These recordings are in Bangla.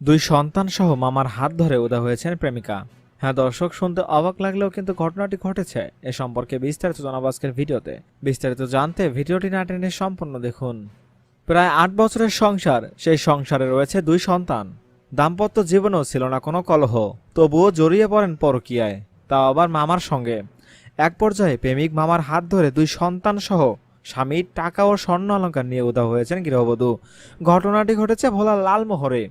দুই সন্তান সহ মামার হাত ধরে উদা হয়েছেন প্রেমিকা। হ্যাঁ দর্শক, শুনতে অবাক লাগলেও কিন্তু ঘটনাটি ঘটেছে। এ সম্পর্কে বিস্তারিত জানাব আজকের ভিডিওতে। বিস্তারিত জানতে ভিডিওটি না টেনে সম্পূর্ণ দেখুন। প্রায় আট বছরের সংসার, সেই সংসারে রয়েছে দুই সন্তান। দাম্পত্য জীবনেও ছিল না কোনো কলহ, তবুও জড়িয়ে পড়েন পরকীয়ায়, তাও আবার মামার সঙ্গে। এক পর্যায়ে প্রেমিক মামার হাত ধরে দুই সন্তান সহ স্বামীর টাকা ও স্বর্ণ অলঙ্কার নিয়ে উদা হয়েছেন গৃহবধূ। ঘটনাটি ঘটেছে ভোলা লালমোহরে।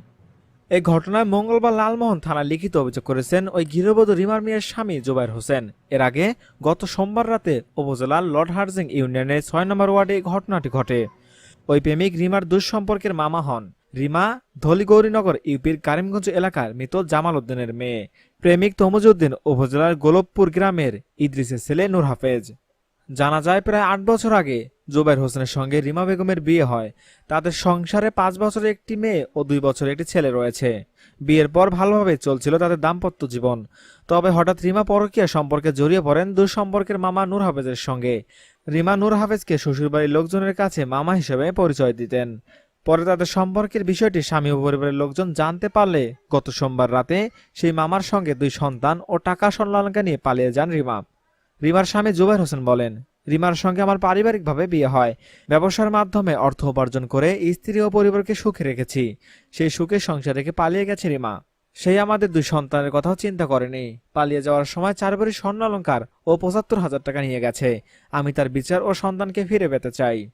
এই ঘটনায় মঙ্গলবার লালমোহন থানায় লিখিত অভিযোগ করেছেন ওই গৃহবধূ রিমার মিয়ার স্বামী জুবাইর হোসেন। এর আগে গত সোমবার রাতে উপজেলার লর্ড হার্জিং ইউনিয়নের ছয় নম্বর ওয়ার্ডে এই ঘটনাটি ঘটে। ওই প্রেমিক রিমার দুঃসম্পর্কের মামা হন। রিমা ধলিগৌরীনগর ইউপির কারিমগঞ্জ এলাকার মৃত জামাল উদ্দিনের মেয়ে। প্রেমিক তমজউদ্দিন উপজেলার গোলবপুর গ্রামের ইদ্রিসের ছেলে নূর হাফেজ। জানা যায়, প্রায় আট বছর আগে জুবাইর হোসেনের সঙ্গে রিমা বেগমের বিয়ে হয়। তাদের সংসারে পাঁচ বছরের একটি মেয়ে ও দুই বছরের একটি ছেলে রয়েছে। বিয়ের পর ভালোভাবে চলছিল তাদের দাম্পত্য জীবন। তবে হঠাৎ রিমা পরকীয়া সম্পর্কে জড়িয়ে পড়েন দুই সম্পর্কের মামা নূর হাফেজের সঙ্গে। রিমা নূর হাফেজকে শ্বশুরবাড়ির লোকজনের কাছে মামা হিসেবে পরিচয় দিতেন। পরে তাদের সম্পর্কের বিষয়টি স্বামী ও পরিবারের লোকজন জানতে পারলে গত সোমবার রাতে সেই মামার সঙ্গে দুই সন্তান ও টাকা স্বর্ণালঙ্কা নিয়ে পালিয়ে যান রিমা। রিমার স্বামী জুবাইর হোসেন বলেন, রিমার সঙ্গে আমার পারিবারিকভাবে বিয়ে হয়। ব্যবসার মাধ্যমে অর্থ উপার্জন করে স্ত্রী ও পরিবারকে সুখে রেখেছি। সেই সুখে সংসার রেখে পালিয়ে গেছে রিমা। সেই আমাদের দুই সন্তানের কথাও চিন্তা করেনি। পালিয়ে যাওয়ার সময় চার ভরি স্বর্ণ অলঙ্কার ও পঁচাত্তর হাজার টাকা নিয়ে গেছে। আমি তার বিচার ও সন্তানকে ফিরে পেতে চাই।